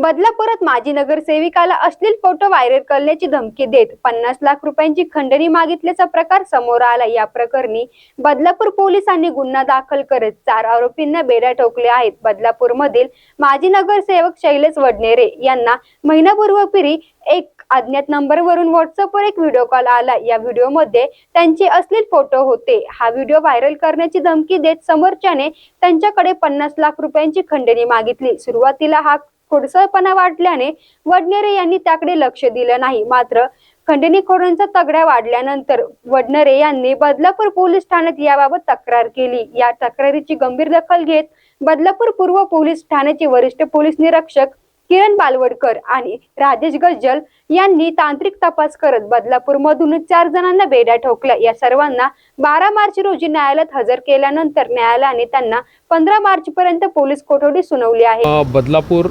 बदलापुरात माजी नगरसेविकाला अश्लील photo viral करण्याची धमकी देत पन्नास लाख रुपयांची खंडणी मागितल्याचा प्रकार समोर आला. या प्रकरणी बदलापूर पोलिसांनी गुन्हा दाखल करत चार आरोपींना बेड्या ठोकले आहेत. बदलापूर मधील माजी नगरसेवक शैलेश वडनेरे यांना महिनापूर्वपिरी एक अज्ञात नंबरवरून व्हॉट्सअपवर एक व्हिडिओ कॉल आला. या व्हिडिओमध्ये त्यांचे अश्लील फोटो होते. हा व्हिडिओ व्हायरल करण्याची धमकी देत समोरच्याने त्यांच्याकडे पन्नास लाख रुपयांची खंडणी मागितली. सुरुवातीला हा खोडसळपणा वाटल्याने वडनेरे यांनी त्याकडे लक्ष दिलं नाही. मात्र खंडणीखोरांचा तगड्या वाढल्यानंतर वडनेरे यांनी बदलापूर पोलीस ठाण्यात याबाबत तक्रार केली. या तक्रारीची गंभीर दखल घेत बदलापूर पूर्व पोलीस ठाण्याचे वरिष्ठ पोलीस निरीक्षक किरण बालवडकर आणि राजेश गज्जल यांनी तांत्रिक तपास करत बदलापूर मधून चार जणांना बेड्या ठोकल्या. या सर्वांना बारा मार्च रोजी न्यायालयात हजर केल्यानंतर न्यायालयाने त्यांना पंधरा मार्च पर्यंत पोलीस कोठडी सुनावली आहे. बदलापूर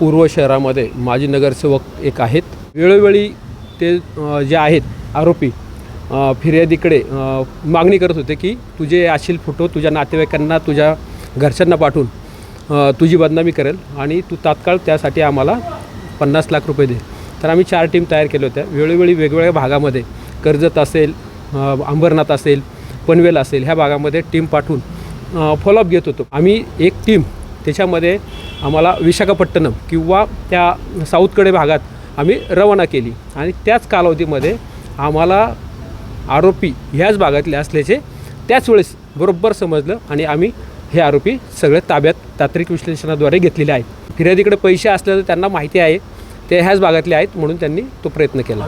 पूर्व शहरामध्ये माजी नगरसेवक एक आहेत. वेळोवेळी ते जे आहेत आरोपी फिर्यादीकडे मागणी करत होते की तुझे असेल फोटो तुझ्या नातेवाईकांना तुझ्या घरच्यांना पाठवून तुझी बदनामी करेल आणि तू तात्काळ त्यासाठी आम्हाला पन्नास लाख रुपये दे. तर आम्ही चार टीम तयार केल्या होत्या. वेळोवेळी वेगवेगळ्या भागामध्ये कर्जत असेल अंबरनाथ असेल पनवेल असेल ह्या भागामध्ये टीम पाठवून फॉलोअप घेत होतो. आम्ही एक टीम त्याच्यामध्ये आम्हाला विशाखापट्टणम किंवा त्या साऊथकडे भागात आम्ही रवाना केली. आणि त्याच कालावधीमध्ये आम्हाला आरोपी ह्याच भागातले असल्याचे त्याच वेळेस बरोबर समजलं आणि आम्ही हे आरोपी सगळे ताब्यात तांत्रिक विश्लेषणाद्वारे घेतलेले आहेत. फिर्यादीकडे पैसे असल्याचं त्यांना माहिती आहे ते ह्याच भागातले आहेत म्हणून त्यांनी तो प्रयत्न केला.